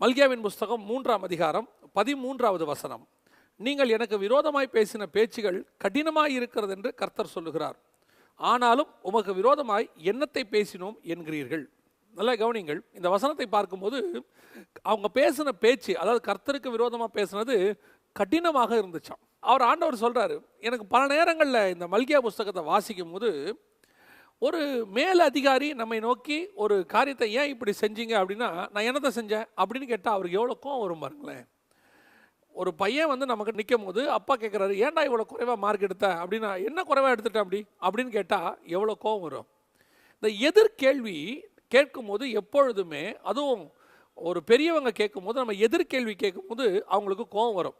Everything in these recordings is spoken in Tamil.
மல்கியாவின் புஸ்தகம் மூன்றாம் அதிகாரம் பதிமூன்றாவது வசனம். நீங்கள் எனக்கு விரோதமாய் பேசின பேச்சுகள் கடினமாய் இருக்கிறது என்று கர்த்தர் சொல்லுகிறார். ஆனாலும் உமக்கு விரோதமாய் என்னத்தை பேசினோம் என்கிறீர்கள். நல்லா கவனிங்கள் இந்த வசனத்தை பார்க்கும்போது அவங்க பேசின பேச்சு அதாவது கர்த்தருக்கு விரோதமாக பேசினது கடினமாக இருந்துச்சாம். அவர் ஆண்டவர் சொல்கிறாரு எனக்கு பல நேரங்களில் இந்த மல்கியா புஸ்தகத்தை வாசிக்கும் போது ஒரு மேல் அதிகாரி நம்மை நோக்கி ஒரு காரியத்தை ஏன் இப்படி செஞ்சீங்க அப்படின்னா நான் என்னத்தை செஞ்சேன் அப்படின்னு கேட்டால் அவருக்கு எவ்வளோ கோவம் வரும் பாருங்களேன். ஒரு பையன் வந்து நமக்கு நிற்கும் போது அப்பா கேட்குறாரு ஏன்டா இவ்வளோ குறைவாக மார்க் எடுத்த? அப்படின்னா என்ன குறைவாக எடுத்துட்டேன் அப்படி? அப்படின்னு கேட்டால் எவ்வளோ கோவம் வரும். இந்த எதிர்கேள்வி கேட்கும்போது எப்பொழுதுமே அதுவும் ஒரு பெரியவங்க கேட்கும்போது நம்ம எதிர்கேள்வி கேட்கும்போது அவங்களுக்கு கோபம் வரும்.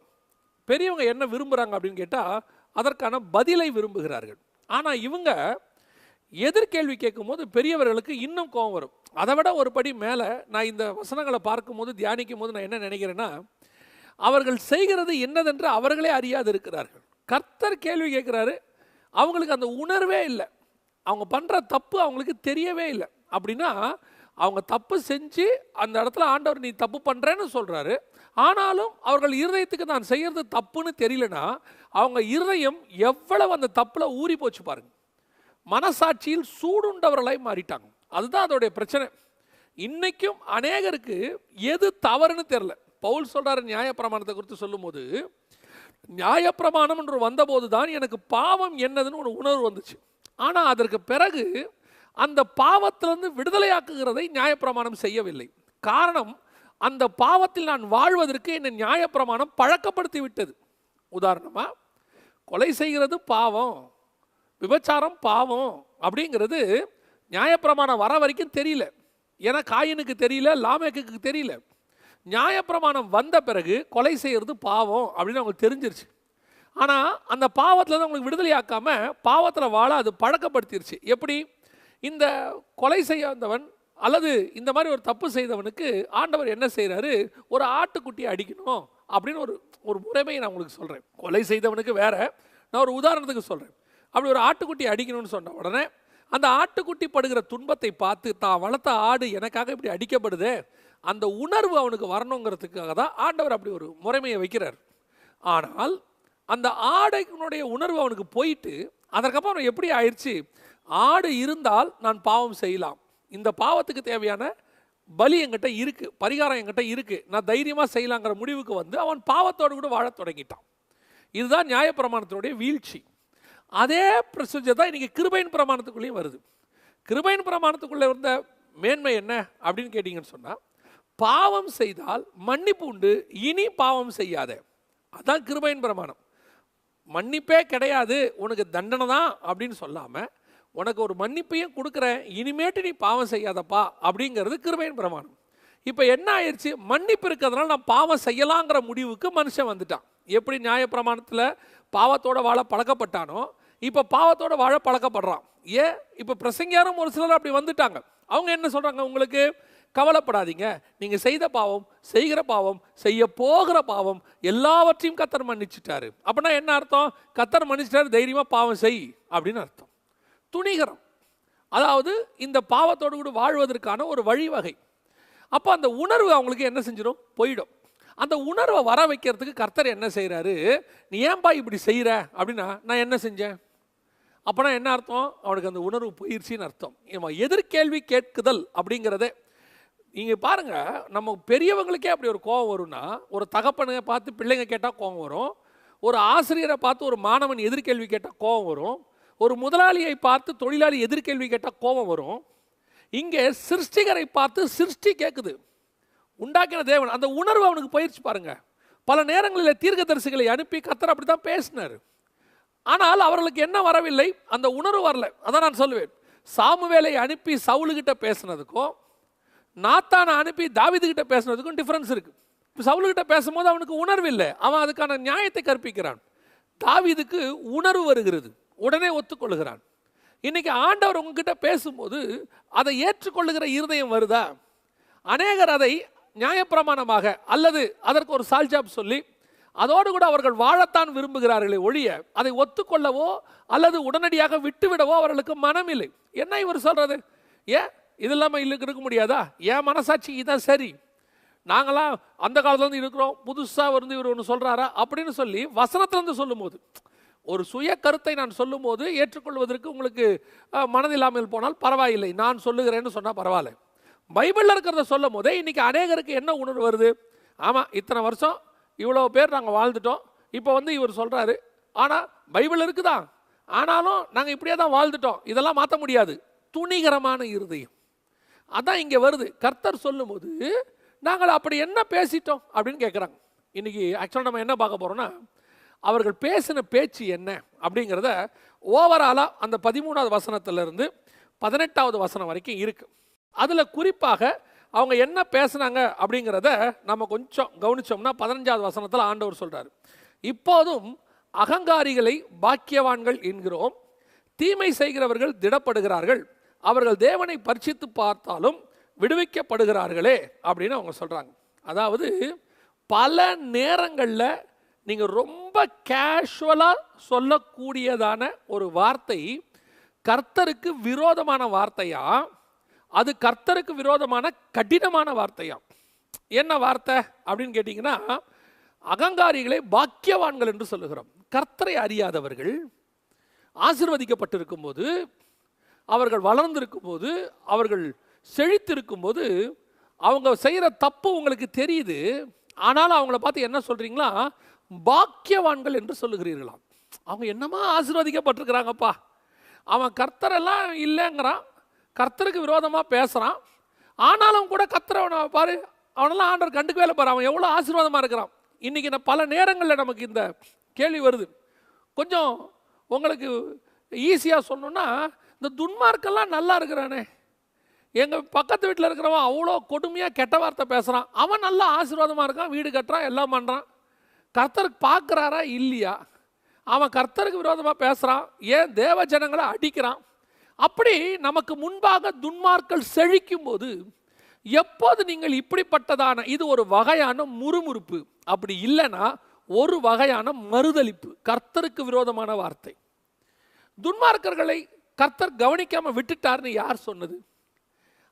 பெரியவங்க என்ன விரும்புகிறாங்க அப்படின்னு கேட்டால் அதற்கான பதிலை விரும்புகிறார்கள். ஆனால் இவங்க எதிர்கேள்வி கேட்கும்போது பெரியவர்களுக்கு இன்னும் கோபம் வரும். அதை விட ஒரு படி மேலே நான் இந்த வசனங்களை பார்க்கும்போது தியானிக்கும் போது நான் என்ன நினைக்கிறேன்னா அவர்கள் செய்கிறது என்னதென்று அவர்களே அறியாது இருக்கிறார்கள். கர்த்தர் கேள்வி கேட்குறாரு அவங்களுக்கு அந்த உணர்வே இல்லை. அவங்க பண்ணுற தப்பு அவங்களுக்கு தெரியவே இல்லை. அப்படின்னா அவங்க தப்பு செஞ்சு அந்த இடத்துல ஆண்டவர் நீ தப்பு பண்ணுறேன்னு சொல்கிறாரு ஆனாலும் அவர்கள் இருதயத்துக்கு நான் செய்கிறது தப்புன்னு தெரியலனா அவங்க இருதயம் எவ்வளவு அந்த தப்பில் ஊறி போச்சு பாருங்க. மனசாட்சியில் சூடுண்டவர்களாய் மாறிட்டாங்க. அதுதான் அதோடைய பிரச்சனை. இன்னைக்கும் அநேகருக்கு எது தவறுன்னு தெரில பவுல் சொல்கிறார் நியாயப்பிரமாணத்தை குறித்து சொல்லும்போது நியாயப்பிரமாணம் என்று வந்தபோது தான் எனக்கு பாவம் என்னதுன்னு ஒரு உணர்வு வந்துச்சு. ஆனால் அதற்கு பிறகு அந்த பாவத்திலிருந்து விடுதலையாக்குகிறதை நியாயப்பிரமாணம் செய்யவில்லை. காரணம் அந்த பாவத்தில் நான் வாழ்வதற்கு என்னை நியாயப்பிரமாணம் பழக்கப்படுத்தி விட்டது உதாரணமாக கொலை செய்கிறது பாவம். விபச்சாரம் பாவம் அப்படிங்கிறது நியாயப்பிரமாணம் வர வரைக்கும் தெரியல. ஏன்னா காயினுக்கு தெரியல லாமேக்கு தெரியல. நியாயப்பிரமாணம் வந்த பிறகு கொலை செய்கிறது பாவம் அப்படின்னு அவங்களுக்கு தெரிஞ்சிருச்சு. ஆனால் அந்த பாவத்தில் தான் அவங்களுக்கு விடுதலையாக்காமல் பாவத்தில் வாழ அது பழக்கப்படுத்திருச்சு. எப்படி? இந்த கொலை செய்யாதவன் அல்லது இந்த மாதிரி ஒரு தப்பு செய்தவனுக்கு ஆண்டவர் என்ன செய்கிறாரு ஒரு ஆட்டுக்குட்டியை அடிக்கணும் அப்படின்னு ஒரு ஒரு முறைமையை நான் உங்களுக்கு சொல்கிறேன் கொலை செய்தவனுக்கு வேற. நான் ஒரு உதாரணத்துக்கு சொல்கிறேன் அப்படி ஒரு ஆட்டுக்குட்டி அடிக்கணும்னு சொன்ன உடனே அந்த ஆட்டுக்குட்டி படுகிற துன்பத்தை பார்த்து தான் வளர்த்த ஆடு எனக்காக இப்படி அடிக்கப்படுதே அந்த உணர்வு அவனுக்கு வரணுங்கிறதுக்காக தான் ஆண்டவர் அப்படி ஒரு முறைமையை வைக்கிறார். ஆனால் அந்த ஆடையினுடைய உணர்வு அவனுக்கு போயிட்டு அதற்கப்புறம் எப்படி ஆயிடுச்சு? ஆடு இருந்தால் நான் பாவம் செய்யலாம். இந்த பாவத்துக்கு தேவையான பலி என்கிட்ட இருக்குது பரிகாரம் என்கிட்ட இருக்குது நான் தைரியமாக செய்யலாங்கிற முடிவுக்கு வந்து அவன் பாவத்தோடு கூட வாழத் தொடங்கிட்டான். இதுதான் நியாயப்பிரமாணத்தினுடைய வீழ்ச்சி. அதே ப்ரொசீஜர் தான் இன்றைக்கி கிருபையின் பிரமாணத்துக்குள்ளேயும் வருது. கிருபையின் பிரமாணத்துக்குள்ளே இருந்த மேன்மை என்ன அப்படின்னு கேட்டிங்கன்னு சொன்னால் பாவம் செய்தால் மன்னிப்பு உண்டு இனி பாவம் செய்யாத. அதான் கிருபையின் பிரமாணம். மன்னிப்பே கிடையாது உனக்கு தண்டனை தான் அப்படின்னு சொல்லாமல் உனக்கு ஒரு மன்னிப்பையும் கொடுக்குறேன் இனிமேட்டு நீ பாவம் செய்யாதப்பா அப்படிங்கிறது கிருபையின் பிரமாணம். இப்போ என்ன ஆயிடுச்சு மன்னிப்பு இருக்கிறதுனால நான் பாவம் செய்யலாங்கிற முடிவுக்கு மனுஷன் வந்துட்டான். எப்படி நியாயப்பிரமாணத்தில் பாவத்தோட வாழ பழக்கப்பட்டானோ இப்போ பாவத்தோட வாழ பழக்கப்படுறான். ஏன்? இப்போ பிரசங்கியாரும் ஒரு சிலர் அப்படி வந்துட்டாங்க. அவங்க என்ன சொல்கிறாங்க உங்களுக்கு? கவலைப்படாதீங்க. நீங்கள் செய்த பாவம் செய்கிற பாவம் செய்ய போகிற பாவம் எல்லாவற்றையும் கத்தர் மன்னிச்சிட்டாரு. அப்படின்னா என்ன அர்த்தம்? கத்தர் மன்னிச்சிட்டாரு தைரியமாக பாவம் செய் அப்படின்னு அர்த்தம். துணிகரம். அதாவது இந்த பாவத்தோடு கூட வாழ்வதற்கான ஒரு வழிவகை. அப்போ அந்த உணர்வு அவங்களுக்கு என்ன செஞ்சிடும்? போயிடும். அந்த உணர்வை வர வைக்கிறதுக்கு கர்த்தர் என்ன செய்கிறாரு நீ ஏன்பா இப்படி செய்கிற அப்படின்னா நான் என்ன செஞ்சேன்? அப்போனா என்ன அர்த்தம்? அவனுக்கு அந்த உணர்வு போயிடுச்சின்னு அர்த்தம். எதிர்கேள்வி கேட்குதல் அப்படிங்கிறதே நீங்கள் பாருங்கள் நம்ம பெரியவங்களுக்கே அப்படி ஒரு கோபம் வரும்னா ஒரு தகப்பனுங்க பார்த்து பிள்ளைங்க கேட்டால் கோபம் வரும் ஒரு ஆசிரியரை பார்த்து ஒரு மாணவன் எதிர்கேள்வி கேட்டால் கோபம் வரும் ஒரு முதலாளியை பார்த்து தொழிலாளி எதிர்கேள்வி கேட்டால் கோபம் வரும். இங்கே சிருஷ்டிகரை பார்த்து சிருஷ்டி கேட்குது உண்டாக்கின தேவன் அந்த உணர்வு அவனுக்கு பயிற்சி பாருங்க. பல நேரங்களில் தீர்க்கதரிசிகளை அனுப்பி கத்தர் அப்படி தான் பேசினார். ஆனால் அவர்களுக்கு என்ன வரவில்லை? அந்த உணர்வு வரல. அதான் நான் சொல்லுவேன். சாமுவேலை அனுப்பி சவுலுகிட்ட பேசுனதுக்கும் நாத்தானை அனுப்பி தாவிதுகிட்ட பேசுனதுக்கும் டிஃப்ரென்ஸ் இருக்கு. சவுலுகிட்ட பேசும்போது அவனுக்கு உணர்வு இல்லை. அவன் அதுக்கான நியாயத்தை கற்பிக்கிறான். தாவிதுக்கு உணர்வு வருகிறது. உடனே ஒத்துக்கொள்கிறான். இன்னைக்கு ஆண்டவர் உங்ககிட்ட பேசும்போது அதை ஏற்றுக்கொள்ளுகிற இருதயம் வருதா? அநேகர் அதை நியாயப்பிரமாணமாக அல்லது அதற்கு ஒரு சால்ஜாப் சொல்லி அதோடு கூட அவர்கள் வாழத்தான் விரும்புகிறார்களே ஒழிய அதை ஒத்துக்கொள்ளவோ அல்லது உடனடியாக விட்டுவிடவோ அவர்களுக்கு மனம் இல்லை என்ன இவர் சொல்கிறது ஏன் இது இல்லாமல் இல்ல இருக்க முடியாதா? என் மனசாட்சி இதான் சரி? நாங்களாம் அந்த காலத்துலேருந்து இருக்கிறோம் புதுசாக வந்து இவர் ஒன்று சொல்கிறாரா அப்படின்னு சொல்லி வசனத்திலேருந்து சொல்லும்போது ஒரு சுய கருத்தை நான் சொல்லும்போது ஏற்றுக்கொள்வதற்கு உங்களுக்கு மனதில்லாமல் போனால் பரவாயில்லை. நான் சொல்லுகிறேன்னு சொன்னால் பரவாயில்ல. பைபிளில் இருக்கிறத சொல்லும் போதே இன்றைக்கி அநேகருக்கு என்ன உணர்வு வருது? ஆமாம் இத்தனை வருஷம் இவ்வளோ பேர் நாங்கள் வாழ்ந்துட்டோம். இப்போ வந்து இவர் சொல்கிறாரு ஆனால் பைபிள் இருக்குதா? ஆனாலும் நாங்கள் இப்படியே தான் வாழ்ந்துட்டோம். இதெல்லாம் மாற்ற முடியாது. துணிகரமான இருதயம். அதான் இங்கே வருது. கர்த்தர் சொல்லும்போது நாங்கள் அப்படி என்ன பேசிட்டோம்? அப்படின்னு கேட்குறாங்க இன்றைக்கி ஆக்சுவலாக நம்ம என்ன பார்க்க போகிறோம்னா அவர்கள் பேசின பேச்சு என்ன அப்படிங்கிறத ஓவராலாக அந்த பதிமூணாவது வசனத்திலிருந்து பதினெட்டாவது வசனம் வரைக்கும் இருக்குது அதில் குறிப்பாக அவங்க என்ன பேசுனாங்க அப்படிங்கிறத நம்ம கொஞ்சம் கவனிச்சோம்னா பதினஞ்சாவது வசனத்தில் ஆண்டவர் சொல்கிறார் இப்போதும் அகங்காரிகளை பாக்கியவான்கள் என்கிறோம். தீமை செய்கிறவர்கள் திடப்படுகிறார்கள். அவர்கள் தேவனை பரிசித்து பார்த்தாலும் விடுவிக்கப்படுகிறார்களே அப்படின்னு அவங்க சொல்கிறாங்க அதாவது பல நேரங்களில் நீங்கள் ரொம்ப கேஷுவலாக சொல்லக்கூடியதான ஒரு வார்த்தை கர்த்தருக்கு விரோதமான வார்த்தையாக அது கர்த்தருக்கு விரோதமான கடினமான வார்த்தையாம். என்ன வார்த்தை அப்படின்னு கேட்டிங்கன்னா அகங்காரிகளை பாக்கியவான்கள் என்று சொல்லுகிறோம். கர்த்தரை அறியாதவர்கள் ஆசிர்வதிக்கப்பட்டிருக்கும் போது அவர்கள் வளர்ந்திருக்கும் போது அவர்கள் செழித்திருக்கும் போது அவங்க செய்கிற தப்பு உங்களுக்கு தெரியுது ஆனாலும் அவங்கள பார்த்து என்ன சொல்கிறீங்களா பாக்கியவான்கள் என்று சொல்லுகிறீர்களாம். அவங்க என்னமா ஆசீர்வதிக்கப்பட்டிருக்கிறாங்கப்பா? அவன் கர்த்தரெல்லாம் இல்லைங்கிறான். கர்த்தருக்கு விரோதமாக பேசுகிறான் ஆனாலும் கூட கர்த்தரை பாரு அவனெல்லாம் ஆண்டவர் கண்டுக்கவே பாரு அவன் எவ்வளோ ஆசீர்வாதமாக இருக்கிறான். இன்றைக்கி நான் பல நேரங்களில் நமக்கு இந்த கேள்வி வருது. கொஞ்சம் உங்களுக்கு ஈஸியாக சொல்லணும்னா இந்த துன்மார்க்கெல்லாம் நல்லா இருக்கிறானே. எங்கள் பக்கத்து வீட்டில் இருக்கிறவன் அவ்வளோ கொடுமையாக கெட்ட வார்த்தை பேசுகிறான் அவன் நல்லா ஆசீர்வாதமாக இருக்கான் வீடு கட்டுறான் எல்லாம் பண்ணுறான் கர்த்தருக்கு பார்க்குறாரா இல்லையா? அவன் கர்த்தருக்கு விரோதமாக பேசுகிறான் ஏன் தேவ ஜனங்களை அடிக்கிறான்? அப்படி நமக்கு முன்பாக துன்மார்கள் செழிக்கும் போது எப்போது நீங்கள் இப்படிப்பட்டதான இது ஒரு வகையான முறுமுறுப்பு. அப்படி இல்லைன்னா ஒரு வகையான மறுதளிப்பு கர்த்தருக்கு விரோதமான வார்த்தை. துன்மார்க்கர்களை கர்த்தர் கவனிக்காமல் விட்டுட்டார்னு யார் சொன்னது?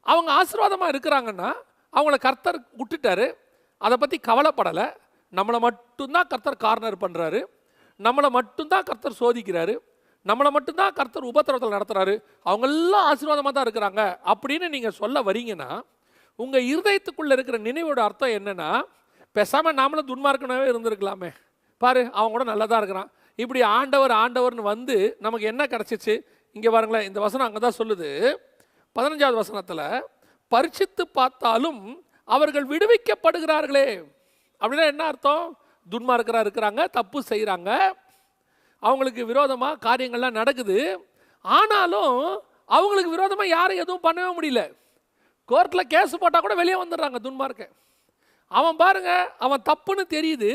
அவங்க ஆசீர்வாதமாக இருக்கிறாங்கன்னா அவங்கள கர்த்தர் விட்டுட்டாரு. அதை பற்றி கவலைப்படலை. நம்மளை மட்டும்தான் கர்த்தர் கார்னர் பண்ணுறாரு நம்மளை மட்டும்தான் கர்த்தர் சோதிக்கிறாரு. நம்மளை மட்டும்தான் கர்த்தர் உபத்திரவத்தில் நடத்துகிறாரு அவங்கெல்லாம் ஆசீர்வாதமாக தான் இருக்கிறாங்க. அப்படின்னு நீங்கள் சொல்ல வரீங்கன்னா உங்கள் இருதயத்துக்குள்ளே இருக்கிற நினைவோட அர்த்தம் என்னென்னா பேசாமல் நாமளும் துன்மார்க்கனாகவே இருந்திருக்கலாமே. பாரு அவன் கூட நல்லா தான் இருக்கிறான். இப்படி ஆண்டவர் ஆண்டவர்னு வந்து நமக்கு என்ன கிடச்சிச்சு? இங்கே பாருங்களேன் இந்த வசனம் அங்கே தான் சொல்லுது. பதினஞ்சாவது வசனத்தில் பரிசித்து பார்த்தாலும் அவர்கள் விடுவிக்கப்படுகிறார்களே. அப்படின்னா என்ன அர்த்தம்? துன்மார்க்கராக இருக்கிறாங்க தப்பு செய்கிறாங்க அவங்களுக்கு விரோதமாக காரியங்கள்லாம் நடக்குது. ஆனாலும் அவங்களுக்கு விரோதமாக யாரும் எதுவும் பண்ணவே முடியல. கோர்ட்டில் கேஸ் போட்டால் கூட வெளியே வந்துடுறாங்க துன்மார்க்க. அவன் பாருங்க அவன் தப்புன்னு தெரியுது.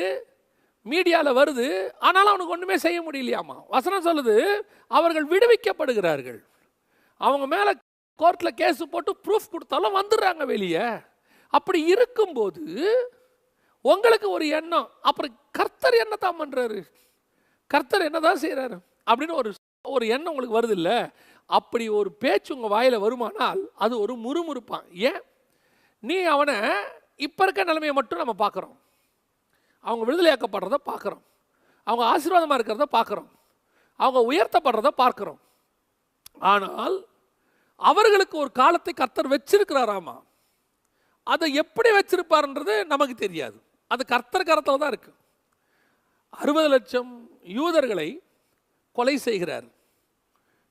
மீடியாவில் வருது. ஆனாலும் அவனுக்கு ஒன்றுமே செய்ய முடியலையாமா? வசனம் சொல்லுது அவர்கள் விடுவிக்கப்படுகிறார்கள். அவங்க மேலே கோர்ட்டில் கேஸ் போட்டு ப்ரூஃப் கொடுத்தாலும் வந்துடுறாங்க வெளியே. அப்படி இருக்கும்போது உங்களுக்கு ஒரு எண்ணம். அப்புறம் கர்த்தர் என்ன தான் பண்ணுறாரு கர்த்தர் என்னதான் செய்கிறாரு அப்படின்னு ஒரு ஒரு எண்ணம் உங்களுக்கு வருது இல்லை அப்படி ஒரு பேச்சு உங்கள் வாயில் வருமானால் அது ஒரு முறுமுறுப்பான் ஏன்? நீ அவனை இப்போ இருக்க நிலைமையை மட்டும் நம்ம பார்க்குறோம் அவங்க விடுதலையாக்கப்படுறத பார்க்குறோம் அவங்க ஆசீர்வாதமாக இருக்கிறத பார்க்குறோம் அவங்க உயர்த்தப்படுறத பார்க்குறோம். ஆனால் அவர்களுக்கு ஒரு காலத்தை கர்த்தர் வச்சிருக்கிறாராமா? அதை எப்படி வச்சிருப்பாருன்றது நமக்கு தெரியாது. அது கர்த்தர் கரத்தில் தான் இருக்குது அறுபது லட்சம் யூதர்களை கொலை செய்கிறார்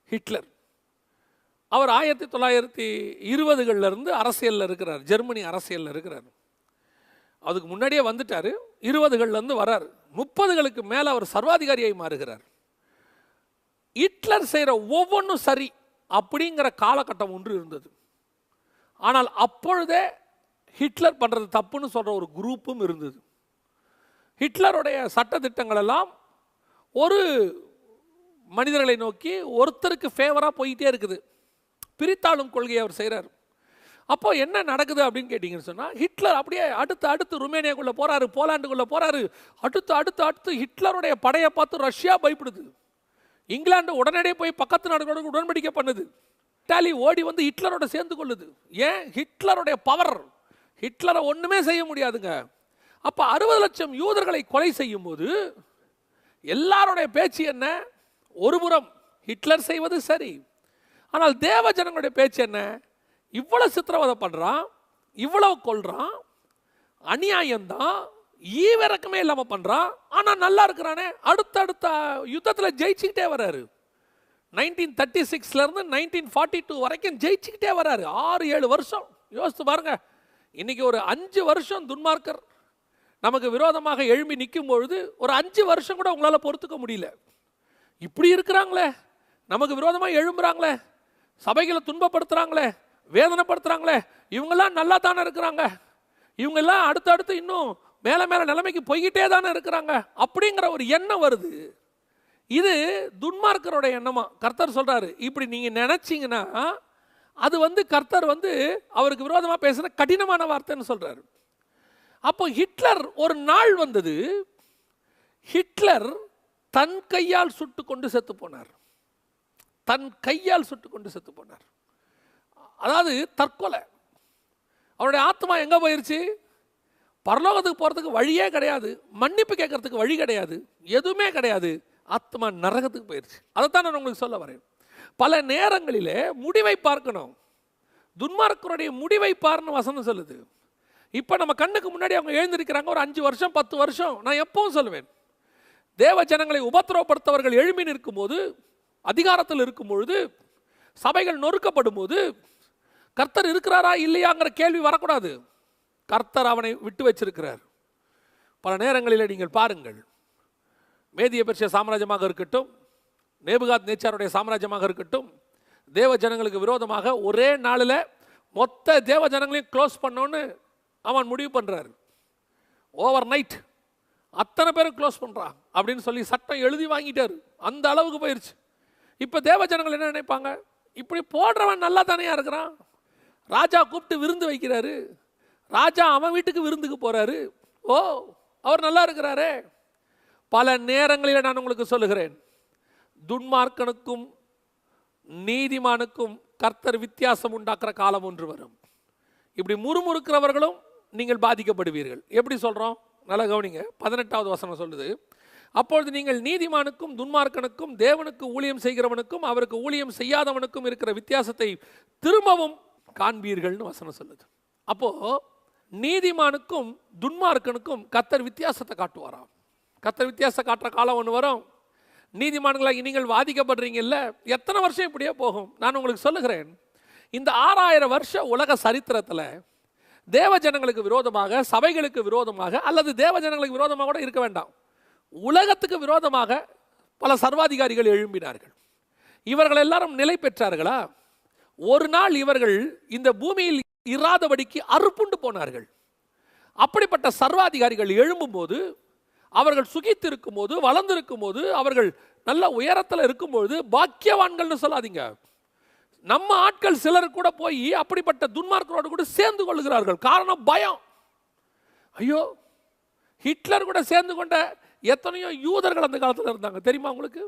ஹிட்லர். அவர் ஆயிரத்தி தொள்ளாயிரத்தி இருபதுகளில் இருந்து அரசியலில் இருக்கிறார் ஜெர்மனி அரசியலில் இருக்கிறார். அதுக்கு முன்னாடியே வந்துட்டார் இருபதுகள்லேருந்து வரார். முப்பதுகளுக்கு மேலே அவர் சர்வாதிகாரியாக மாறுகிறார். ஹிட்லர் செய்கிற ஒவ்வொன்றும் சரி அப்படிங்கிற காலகட்டம் ஒன்று இருந்தது. ஆனால் அப்பொழுதே ஹிட்லர் பண்ணுறது தப்புன்னு சொல்கிற ஒரு குரூப்பும் இருந்தது. ஹிட்லருடைய சட்டத்திட்டங்கள் எல்லாம் ஒரு மனிதர்களை நோக்கி ஒருத்தருக்கு ஃபேவராக போயிட்டே இருக்குது. பிரித்தாளும் கொள்கையை அவர் செய்கிறார் அப்போ என்ன நடக்குது அப்படின்னு கேட்டிங்கன்னு சொன்னால் ஹிட்லர் அப்படியே அடுத்து அடுத்து ருமேனியாக்குள்ளே போகிறாரு போலாண்டுக்குள்ளே போகிறாரு அடுத்து அடுத்து அடுத்து ஹிட்லருடைய படையை பார்த்து ரஷ்யா பயப்படுது. இங்கிலாந்து உடனடியே போய் பக்கத்து நாடுகளோட உடன்படிக்கை பண்ணுது. இட்டாலி ஓடி வந்து ஹிட்லரோட சேர்ந்து கொள்ளுது. ஏன்? ஹிட்லருடைய பவர் ஹிட்லரை ஒன்றுமே செய்ய முடியாதுங்க. அப்போ அறுபது லட்சம் யூதர்களை கொலை செய்யும் போது எல்லாருடைய பேச்சு என்ன? ஒருபுறம் ஹிட்லர் செய்வது சரி. ஆனால் தேவ ஜனங்களுடைய பேச்சு என்ன? இவ்வளோ சித்திரவதை பண்ணுறான் இவ்வளவு கொள்கிறான் அநியாயம்தான் ஈவிறக்கமே இல்லாமல் பண்ணுறான் ஆனால் நல்லா இருக்கிறானே அடுத்தடுத்த யுத்தத்தில் ஜெயிச்சுக்கிட்டே வர்றாரு. நைன்டீன் தேர்ட்டி சிக்ஸ்லேருந்து நைன்டீன் ஃபார்ட்டி டூ வரைக்கும் ஜெயிச்சுக்கிட்டே வர்றாரு. ஆறு ஏழு வருஷம். யோசித்து பாருங்க. இன்னைக்கு ஒரு அஞ்சு வருஷம் துன்மார்க்கர். நமக்கு விரோதமாக எழும்பி நிற்கும் பொழுது ஒரு அஞ்சு வருஷம் கூட உங்களால் பொறுத்துக்க முடியல. இப்படி இருக்கிறாங்களே. நமக்கு விரோதமாக எழும்புறாங்களே. சபைகளை துன்பப்படுத்துகிறாங்களே வேதனைப்படுத்துகிறாங்களே இவங்கெல்லாம் நல்லா தானே இருக்கிறாங்க. இவங்கெல்லாம் அடுத்தடுத்து இன்னும் மேலே மேலே நிலைமைக்கு போய்கிட்டே தானே இருக்கிறாங்க. அப்படிங்கிற ஒரு எண்ணம் வருது. இது துன்மார்க்கரோட எண்ணமா. கர்த்தர் சொல்கிறாரு இப்படி நீங்கள் நினச்சிங்கன்னா அது வந்து கர்த்தர் வந்து அவருக்கு விரோதமாக பேசுகிற கடினமான வார்த்தைன்னு சொல்கிறாரு அப்போ ஹிட்லர் ஒரு நாள் வந்தது. ஹிட்லர் தன் கையால் சுட்டு கொண்டு செத்து போனார். தன் கையால் சுட்டு கொண்டு செத்து போனார். அதாவது தற்கொலை. அவருடைய ஆத்மா எங்கே போயிருச்சு? பரலோகத்துக்கு போகிறதுக்கு வழியே கிடையாது. மன்னிப்பு கேட்கறதுக்கு வழி கிடையாது. எதுவுமே கிடையாது. ஆத்மா நரகத்துக்கு போயிருச்சு. அதைத்தான் நான் உங்களுக்கு சொல்ல வரேன். பல நேரங்களிலே முடிவை பார்க்கணும். துன்மார்க்கருடைய முடிவை பார்ன்னு வசனம் சொல்லுது. இப்போ நம்ம கண்ணுக்கு முன்னாடி அவங்க எழுந்திருக்கிறாங்க ஒரு அஞ்சு வருஷம் பத்து வருஷம். நான் எப்பவும் சொல்லுவேன் தேவ ஜனங்களை உபத்திரவப்படுத்தவர்கள் எழும்பி நிற்கும் போது அதிகாரத்தில் இருக்கும் பொழுது சபைகள் நொறுக்கப்படும் போது கர்த்தர் இருக்கிறாரா இல்லையாங்கிற கேள்வி வரக்கூடாது. கர்த்தர் அவனை விட்டு வச்சிருக்கிறார். பல நேரங்களில் நீங்கள் பாருங்கள் மேதிய பெர்ஷிய சாம்ராஜ்யமாக இருக்கட்டும் நேபுகாத் நேச்சாருடைய சாம்ராஜ்யமாக இருக்கட்டும் தேவ ஜனங்களுக்கு விரோதமாக ஒரே நாளில் மொத்த தேவ ஜனங்களையும் க்ளோஸ் பண்ணோன்னு அவன் முடிவு பண்ணுறாரு ஓவர் நைட் அத்தனை பேரும் க்ளோஸ் பண்ணுறான் அப்படின்னு சொல்லி சட்டம் எழுதி வாங்கிட்டாரு. அந்த அளவுக்கு போயிடுச்சு இப்போ தேவ ஜனங்கள் என்ன நினைப்பாங்க? இப்படி போடுறவன் நல்லா தானேயா இருக்கிறான். ராஜா கூப்பிட்டு விருந்து வைக்கிறாரு. ராஜா அவன் வீட்டுக்கு விருந்துக்கு போகிறாரு ஓ அவர் நல்லா இருக்கிறாரே. பல நேரங்களில் நான் உங்களுக்கு சொல்லுகிறேன். துன்மார்க்கனுக்கும் நீதிமானுக்கும் கர்த்தர் வித்தியாசம் உண்டாக்குற காலம் ஒன்று வரும். இப்படி முறுமுறுக்கிறவர்களும் நீங்கள் பாதிக்கப்படுவீர்கள். எப்படி சொல்கிறோம் நல்லா கவனிங்க. பதினெட்டாவது வசனம் சொல்லுது அப்பொழுது நீங்கள் நீதிமானுக்கும் துன்மார்க்கனுக்கும் தேவனுக்கு ஊழியம் செய்கிறவனுக்கும் அவருக்கு ஊழியம் செய்யாதவனுக்கும் இருக்கிற வித்தியாசத்தை திரும்பவும் காண்பீர்கள்னு வசனம் சொல்லுது. அப்போது நீதிமானுக்கும் துன்மார்க்கனுக்கும் கத்தர் வித்தியாசத்தை காட்டுவாராம். கத்தர் வித்தியாசம் காட்டுற காலம் ஒன்று வரும். நீதிமான்களாகி நீங்கள் பாதிக்கப்படுறீங்கல்ல எத்தனை வருஷம் இப்படியே போகும்? நான் உங்களுக்கு சொல்லுகிறேன். இந்த ஆறாயிரம் வருஷ உலக சரித்திரத்தில் தேவ ஜனங்களுக்கு விரோதமாக சபைகளுக்கு விரோதமாக அல்லது தேவ ஜனங்களுக்கு விரோதமாக கூட இருக்க வேண்டாம். உலகத்துக்கு விரோதமாக பல சர்வாதிகாரிகள் எழும்பினார்கள். இவர்கள் எல்லாரும் நிலை பெற்றார்களா? ஒரு நாள் இவர்கள் இந்த பூமியில் இராதபடிக்கு அறுப்புண்டு போனார்கள். அப்படிப்பட்ட சர்வாதிகாரிகள் எழும்பும்போது அவர்கள் சுகித்திருக்கும் போது வளர்ந்திருக்கும் போது அவர்கள் நல்ல உயரத்தில் இருக்கும்போது பாக்கியவான்கள்னு சொல்லாதீங்க. நம்ம ஆட்கள் சிலர் கூட போய் அப்படிப்பட்ட துன்மார்க்கரோடு கூட சேர்ந்து கொள்ளுகிறார்கள். காரணம் பயம். ஐயோ ஹிட்லர் கூட சேர்ந்து கொண்ட எத்தனையோ யூதர்கள் அந்த காலத்தில் இருந்தாங்க. தெரியுமா உங்களுக்கு?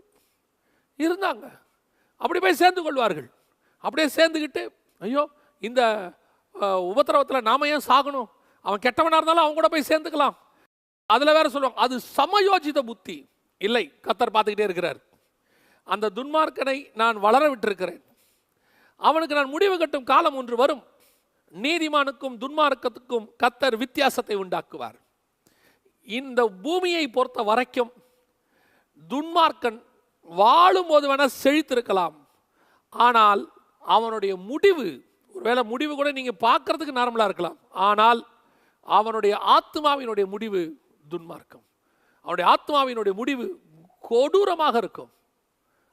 இருந்தாங்க. அப்படி போய் சேர்ந்து கொள்வார்கள். அப்படியே சேர்ந்துக்கிட்டு ஐயோ இந்த உபத்திரவத்தில் நாம ஏன் சாகணும்? அவன் கெட்டவனாக இருந்தாலும் அவன் கூட போய் சேர்ந்துக்கலாம். அதில் வேற சொல்லுவாங்க அது சமயோஜித புத்தி. இல்லை கத்தர் பார்த்துக்கிட்டே இருக்கிறார். அந்த துன்மார்க்கனை நான் வளர விட்டிருக்கிறேன் அவனுக்கு நான் முடிவு கட்டும் காலம் ஒன்று வரும். நீதிமானுக்கும் துன்மார்க்கத்துக்கும் கத்தர் வித்தியாசத்தை உண்டாக்குவார். இந்த பூமியை பொறுத்த வரைக்கும் துன்மார்க்கன் வாழும்போது வேணா செழித்திருக்கலாம். ஆனால் அவனுடைய முடிவு ஒருவேளை முடிவு கூட நீங்கள் பார்க்கறதுக்கு நார்மலாக இருக்கலாம். ஆனால் அவனுடைய ஆத்மாவினுடைய முடிவு துன்மார்க்கம். அவனுடைய ஆத்மாவினுடைய முடிவு கொடூரமாக இருக்கும்.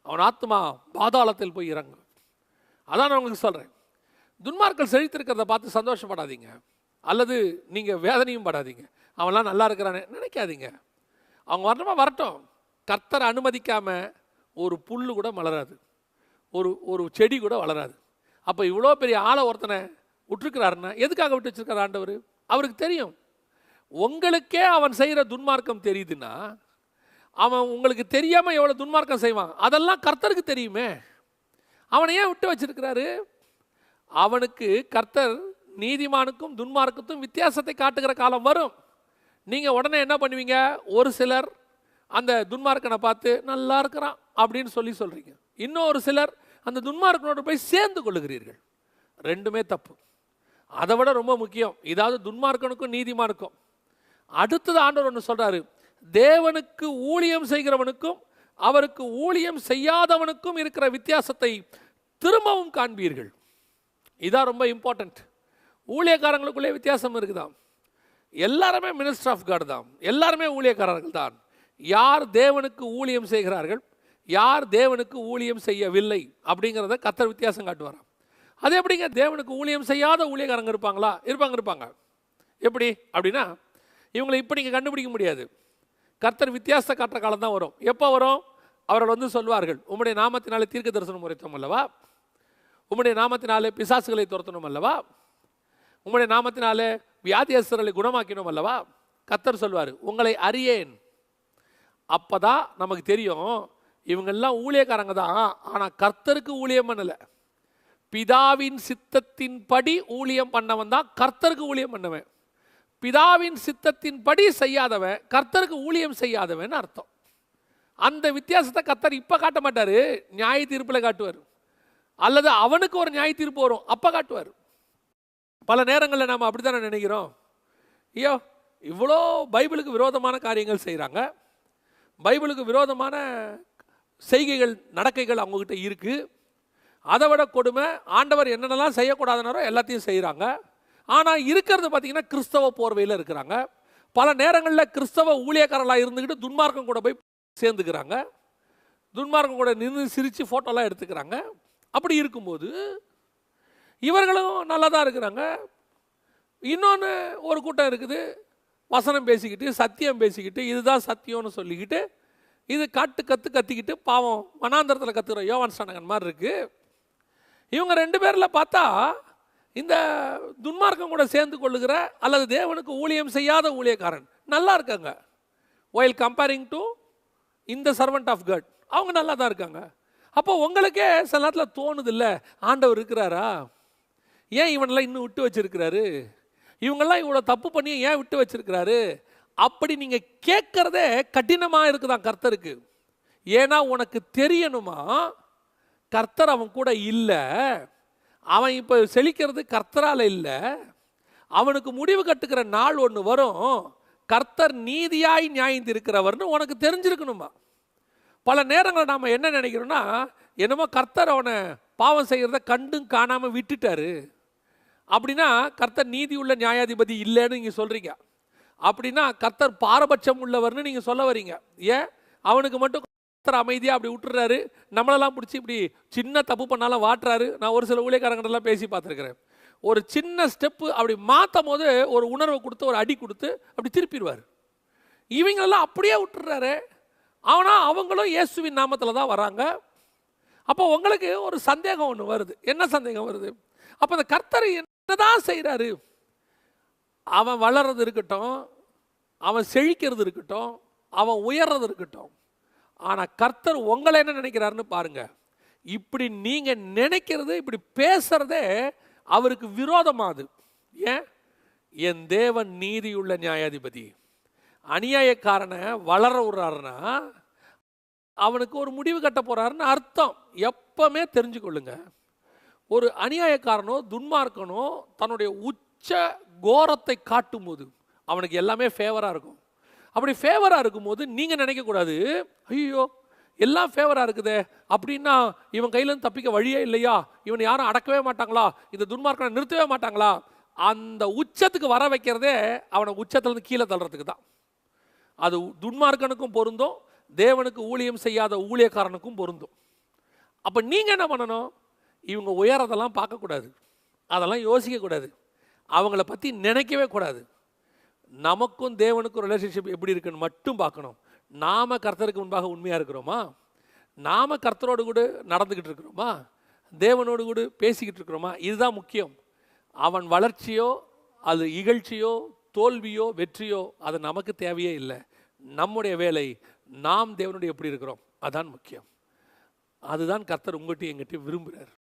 அவன் ஆத்மா பாதாளத்தில் போய் இறங்கும். அதான் நான் உங்களுக்கு சொல்கிறேன் துன்மார்க்கள் செழித்திருக்கிறத பார்த்து சந்தோஷப்படாதீங்க. அல்லது நீங்கள் வேதனையும் படாதீங்க. அவன்லாம் நல்லா இருக்கிறானே நினைக்காதீங்க. அவங்க வரணுமா? வரட்டும். கர்த்தரை அனுமதிக்காமல் ஒரு புல்லு கூட மலராது. ஒரு ஒரு செடி கூட வளராது. அப்போ இவ்வளோ பெரிய ஆளை ஒருத்தனை விட்டுருக்கிறாருன்னா எதுக்காக விட்டு வச்சுருக்கார் ஆண்டவர்? அவருக்கு தெரியும். உங்களுக்கே அவன் செய்கிற துன்மார்க்கம் தெரியுதுன்னா அவன் உங்களுக்கு தெரியாமல் எவ்வளோ துன்மார்க்கம் செய்வான்? அதெல்லாம் கர்த்தருக்கு தெரியுமே. அவனை ஏன் விட்டு வச்சிருக்கிறாரு? அவனுக்கு கர்த்தர் நீதிமானுக்கும் துன்மார்க்கத்தும் வித்தியாசத்தை காட்டுகிற காலம் வரும். நீங்கள் உடனே என்ன பண்ணுவீங்க? ஒரு சிலர் அந்த துன்மார்க்கனை பார்த்து நல்லா இருக்கிறான் அப்படின்னு சொல்லி சொல்கிறீங்க இன்னொரு சிலர் அந்த துன்மார்க்கனோடு போய் சேர்ந்து கொள்ளுகிறீர்கள். ரெண்டுமே தப்பு. அதை விட ரொம்ப முக்கியம். இதாவது துன்மார்க்கனுக்கும் நீதிமானுக்கும். அடுத்தது ஆண்டவர் ஒன்று சொல்கிறாரு தேவனுக்கு ஊழியம் செய்கிறவனுக்கும் அவருக்கு ஊழியம் செய்யாதவனுக்கும் இருக்கிற வித்தியாசத்தை திரும்பவும் காண்பீர்கள். இதான் ரொம்ப இம்பார்ட்டன்ட் ஊழியக்காரங்களுக்குள்ளே வித்தியாசம் இருக்குதான் எல்லாருமே மினிஸ்டர் ஆஃப் காட் தான் எல்லாருமே ஊழியக்காரர்கள் தான். யார் தேவனுக்கு ஊழியம் செய்கிறார்கள்? யார் தேவனுக்கு ஊழியம் செய்யவில்லை? அப்படிங்கிறத கத்தர் வித்தியாசம் காட்டுவாராம். அது எப்படிங்க? தேவனுக்கு ஊழியம் செய்யாத ஊழியக்காரங்க இருப்பாங்களா? இருப்பாங்க இருப்பாங்க. எப்படி? அப்படின்னா இவங்களை இப்போ நீங்கள் கண்டுபிடிக்க முடியாது. கர்த்தர் வித்தியாச காட்டுற காலம் தான் வரும். எப்போ வரும்? அவர்கள் வந்து சொல்வார்கள் உம்முடைய நாமத்தினாலே தீர்க்க தரிசனம் உரைத்தோம் அல்லவா? உம்முடைய நாமத்தினாலே பிசாசுகளை துரத்தணும் அல்லவா? உம்முடைய நாமத்தினாலே வியாதியஸ்தர்களை குணமாக்கினோம் அல்லவா? கர்த்தர் சொல்வார் உங்களை அறியேன். அப்போ தான் நமக்கு தெரியும் இவங்கெல்லாம் ஊழியக்காரங்க தான் ஆனால் கர்த்தருக்கு ஊழியம் பண்ணலை. பிதாவின் சித்தத்தின்படி ஊழியம் பண்ணவன் தான் கர்த்தருக்கு ஊழியம் பண்ணவன். பிதாவின் சித்தத்தின்படி செய்யாதவன் கர்த்தருக்கு ஊழியம் செய்யாதவன் அர்த்தம். அந்த வித்தியாசத்தை கர்த்தர் இப்போ காட்ட மாட்டார் நியாய தீர்ப்பில் காட்டுவார். அல்லது அவனுக்கு ஒரு நியாய தீர்ப்பு வரும் அப்போ காட்டுவார். பல நேரங்களில் நாம் அப்படி தானே நினைக்கிறோம். ஐயோ இவ்வளோ பைபிளுக்கு விரோதமான காரியங்கள் செய்கிறாங்க பைபிளுக்கு விரோதமான செய்கைகள் நடக்கைகள் அவங்கக்கிட்ட இருக்குது அதை விட கொடுமை ஆண்டவர் என்னென்னலாம் செய்யக்கூடாதுனாரோ எல்லாத்தையும் செய்கிறாங்க ஆனால் இருக்கிறது பார்த்தீங்கன்னா கிறிஸ்தவ போர்வையில் இருக்கிறாங்க. பல நேரங்களில் கிறிஸ்தவ ஊழியக்காரர்களாக இருந்துக்கிட்டு துன்மார்க்கம் கூட போய் சேர்ந்துக்கிறாங்க. துன்மார்க்கம் கூட நின்று சிரித்து ஃபோட்டோலாம் எடுத்துக்கிறாங்க. அப்படி இருக்கும்போது இவர்களும் நல்லா தான் இருக்கிறாங்க. இன்னொன்று ஒரு கூட்டம் இருக்குது. வசனம் பேசிக்கிட்டு சத்தியம் பேசிக்கிட்டு இதுதான் சத்தியம்னு சொல்லிக்கிட்டு இது காட்டு கற்று கத்திக்கிட்டு பாவம் வனாந்தரத்தில் கற்றுக்கிற யோவான் ஸ்டானகன் மாதிரி இருக்குது இவங்க ரெண்டு பேரில் பார்த்தா இந்த துன்மார்க்கம் கூட சேர்ந்து கொள்ளுகிற அல்லது தேவனுக்கு ஊழியம் செய்யாத ஊழியக்காரன் நல்லா இருக்காங்க. ஒயில் கம்பேரிங் டு இந்த சர்வெண்ட் ஆஃப் கட் அவங்க நல்லா தான் இருக்காங்க. அப்போ உங்களுக்கே சில நேரத்தில் தோணுது இல்லை ஆண்டவர் இருக்கிறாரா? ஏன் இவனெல்லாம் இன்னும் விட்டு வச்சிருக்கிறாரு? இவங்கெல்லாம் இவ்வளோ தப்பு பண்ணி ஏன் விட்டு வச்சிருக்கிறாரு? அப்படி நீங்கள் கேட்குறதே கடினமாக இருக்குதான் கர்த்தருக்கு. ஏன்னா உனக்கு தெரியணுமா? கர்த்தர் அவன் கூட இல்லை. அவன் இப்போ செழிக்கிறது கர்த்தரால் இல்லை. அவனுக்கு முடிவு கட்டுக்கிற நாள் ஒன்று வரும். கர்த்தர் நீதியாய் நியாயந்திருக்கிறவர்னு உனக்கு தெரிஞ்சிருக்கணுமா? பல நேரங்களில் நாம் என்ன நினைக்கிறோம்னா என்னமோ கர்த்தர் அவனை பாவம் செய்கிறத கண்டும் காணாமல் விட்டுட்டாரு. அப்படின்னா கர்த்தர் நீதி உள்ள நியாயாதிபதி இல்லைன்னு நீங்கள் சொல்கிறீங்க அப்படின்னா கர்த்தர் பாரபட்சம் உள்ளவர்னு நீங்கள் சொல்ல வரீங்க. ஏன்? அவனுக்கு மட்டும் கர்த்தர் அமைதியாக அப்படி விட்டுறாரு. நம்மளெல்லாம் பிடிச்சி இப்படி சின்ன தப்பு பண்ணாலும் வாட்டுறாரு. நான் ஒரு சில ஊழியக்காரங்கிட்டலாம் பேசி பார்த்துருக்குறேன். ஒரு சின்ன ஸ்டெப்பு அப்படி மாற்றும் போது ஒரு உணர்வை கொடுத்து ஒரு அடி கொடுத்து அப்படி திருப்பிடுவார். இவங்களெல்லாம் அப்படியே விட்டுறாரு. ஆனால் அவங்களும் இயேசுவின் நாமத்தில் தான் வராங்க. அப்போ உங்களுக்கு ஒரு சந்தேகம் ஒன்று வருது. என்ன சந்தேகம் வருது? அப்போ அந்த கர்த்தர் என்னதான் செய்கிறாரு அவன் வளர்றது இருக்கட்டும் அவன் செழிக்கிறது இருக்கட்டும் அவன் உயர்றது இருக்கட்டும் ஆனால் கர்த்தர் உங்களை என்ன நினைக்கிறாருன்னு பாருங்க. இப்படி நீங்கள் நினைக்கிறது இப்படி பேசுறதே அவருக்கு விரோதமாது. ஏன்? என் தேவன் நீதியுள்ள நியாயாதிபதி. அநியாயக்காரனை வளர விடுறாருன்னா அவனுக்கு ஒரு முடிவு கட்ட போறாருன்னு அர்த்தம். எப்பவுமே தெரிஞ்சுக்கொள்ளுங்க ஒரு அநியாயக்காரனோ துன்மார்க்கனோ தன்னுடைய உச்ச கோரத்தை காட்டும்போது அவனுக்கு எல்லாமே ஃபேவராக இருக்கும். அப்படி ஃபேவராக இருக்கும்போது நீங்கள் நினைக்கக்கூடாது. ஐயோ எல்லாம் ஃபேவராக இருக்குதே. அப்படின்னா இவன் கையிலேருந்து தப்பிக்க வழியே இல்லையா? இவன் யாரும் அடக்கவே மாட்டாங்களா? இந்த துன்மார்க்கனை நிறுத்தவே மாட்டாங்களா? அந்த உச்சத்துக்கு வர வைக்கிறதே அவனை உச்சத்துலேருந்து கீழே தள்ளுறதுக்கு தான். அது துன்மார்க்கனுக்கும் பொருந்தும் தேவனுக்கு ஊழியம் செய்யாத ஊழியக்காரனுக்கும் பொருந்தும். அப்போ நீங்கள் என்ன பண்ணணும்? இவங்க உயரதெல்லாம் பார்க்கக்கூடாது. அதெல்லாம் யோசிக்கக்கூடாது. அவங்கள பற்றி நினைக்கவே கூடாது. நமக்கும் தேவனுக்கும் ரிலேஷன்ஷிப் எப்படி இருக்குன்னு மட்டும் பார்க்கணும். நாம் கர்த்தருக்கு முன்பாக உண்மையாக இருக்கிறோமா? நாம் கர்த்தரோடு கூட நடந்துக்கிட்டு இருக்கிறோமா? தேவனோடு கூட பேசிக்கிட்டு இருக்கிறோமா? இதுதான் முக்கியம். அவன் வளர்ச்சியோ அது இகழ்ச்சியோ தோல்வியோ வெற்றியோ அது நமக்கு தேவையே இல்லை. நம்முடைய வேலை நாம் தேவனுடைய எப்படி இருக்கிறோம்? அதான் முக்கியம். அதுதான் கர்த்தர் உங்கள்கிட்ட எங்கிட்ட விரும்புகிறார்